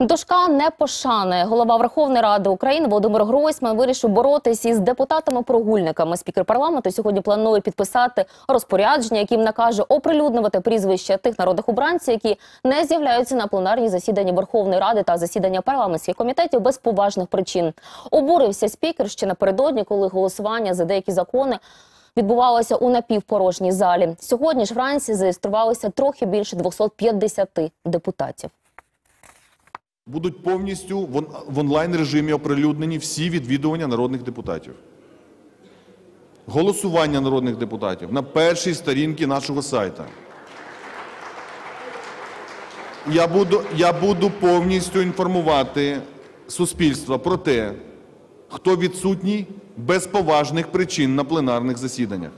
Дошка непошани. Голова Верховної Ради України Володимир Гройсман вирішив боротись із депутатами-прогульниками. Спікер парламенту сьогодні планує підписати розпорядження, яким накаже оприлюднювати прізвища тих народних обранців, які не з'являються на пленарні засідання Верховної Ради та засідання парламентських комітетів без поважних причин. Обурився спікер ще напередодні, коли голосування за деякі закони. Відбувалося у напівпорожній залі. Сьогодні ж вранці зареєструвалося трохи більше 250 депутатів. Будуть повністю в онлайн режимі оприлюднені всі відвідування народних депутатів. Голосування народних депутатів на першій сторінці нашого сайта. Я буду, я буду повністю інформувати суспільство про те, хто відсутній без поважних причин на пленарних засіданнях.